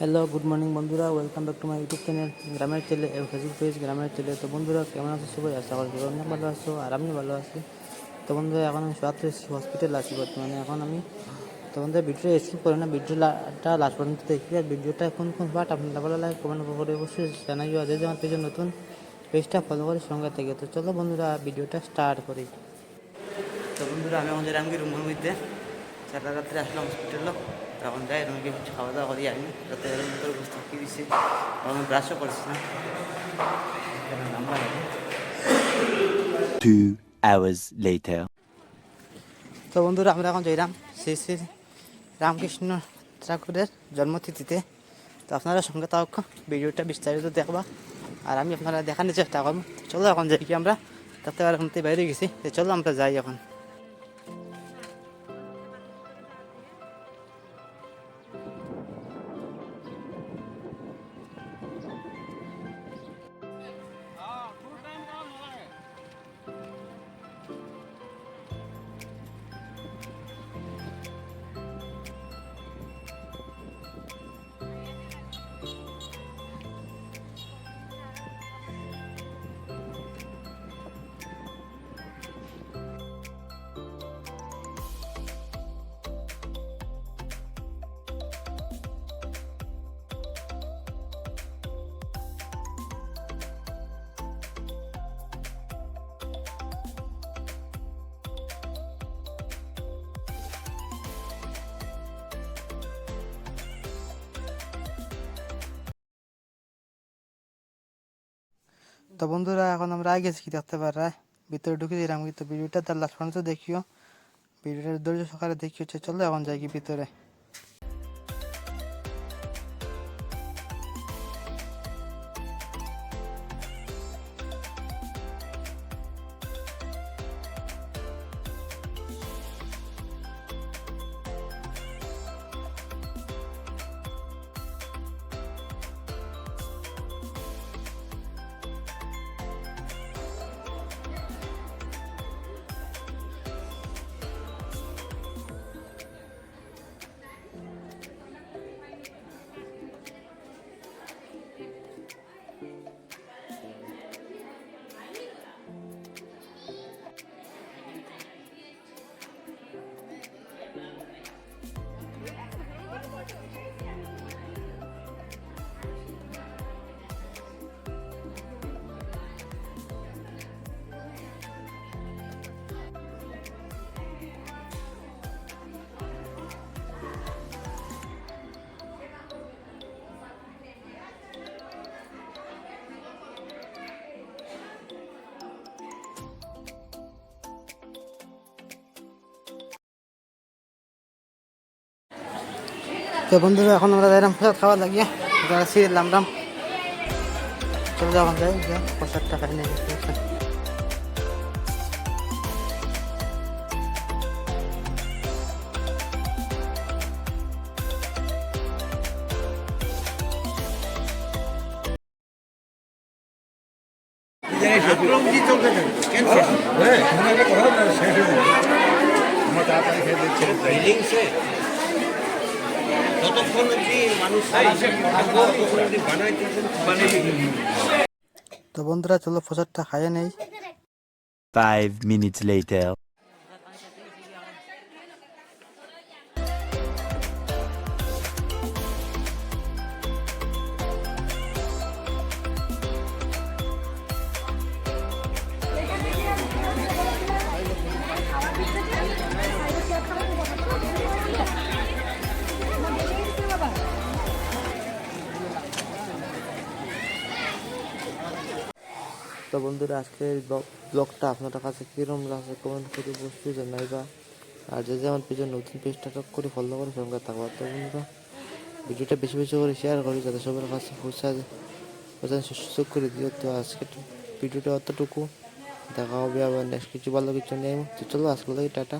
Hello good morning বন্ধুরা। Welcome back to my YouTube channel গ্রামের ছেলে ফেসবুক পেজ গ্রামের ছেলে তো বন্ধুরা, কেমন আছো সবাই? আশা করি সবাই অনেক ভালো আছো, আর আমি ভালো আছি। তো বন্ধুরা, এখন আমি সাথে হসপিটাল আছি বর্তমানে। এখন আমি, তো বন্ধুরা ভিডিওটা শুরু করে না ভিডিওটা লাস্ট পর্যন্ত দেখি। আর ভিডিওটা কোন কোন পার্ট আপনারা ভালো লাগে কমেন্ট করে অবশ্যই জানাই যদি আমার পেজে নতুন পেজটা ফলো করে সঙ্গে থেকে। তো চলো বন্ধুরা ভিডিওটা স্টার্ট করি। তো বন্ধুরা, আমি আমাদের আমি রুমের মধ্যে চারটা রাত্রে আসলাম হসপিটালে তখন যাই রুমে গিয়ে কিছু খাওয়া দাওয়া করি আমি? রাতে এরকম করে বসে থাকি দিচ্ছি তখন ব্রাশও করছি না। এখানে নাম্বার আছে। Two hours later. তো বন্ধুরা আমরা এখন যাইলাম শ্রী শ্রী রামকৃষ্ণ ঠাকুরের জন্মতিথিতে। তো আপনারা সঙ্গে তাও ভিডিওটা বিস্তারিত দেখবা। আর আমি আপনারা দেখানোর চেষ্টা করব। চলো এখন যাই কি আমরা। তাতে আর বাইরে গেছি। চলো আমরা যাই এখন। তো বন্ধুরা, এখন আমরা আগে গেছি কি দেখতে পারা? ভিতরে ঢুকে দিলাম কিন্তু ভিডিওটা তার লাস্ট পর্যন্ত দেখিও। ভিডিওটার ধৈর্য সকালে দেখিও চলো এখন যাই কি ভিতরে। তো বন্ধুরা এখন আমরা যাইলাম প্রসাদ খাওয়া লাগিয়ে। যাচ্ছি লামরাম চলে যাওয়া যাই প্রসাদটা খাই নিয়ে ফিলিংসে ততক্ষণ অব্দি মানুষ থাকব। ততক্ষণ অব্দি বানাইতেছেন মানে তো বন্ধুরা চলো প্রসাদটা খাইয়ে নেই ফাইভ minutes later. বন্ধুরা, আজকের ব্লগটা আপনাদের কাছে কীরকম লাগছে কমেন্ট করে বসতে জানাইবা। আর যে যেমন পেজে নতুন পেজটা করে ফলো করে সঙ্গে থাকবা। তো বন্ধুরা, ভিডিওটা বেশি বেশি করে শেয়ার করি যাতে সবার কাছে পৌঁছায় যায়। সুযোগ করে দিও। তো আজকে ভিডিওটা অতটুকু দেখা হবে আবার নেক্সট কিছু ভালো কিছু নেই তো চলো আজকে লাগে টাটা।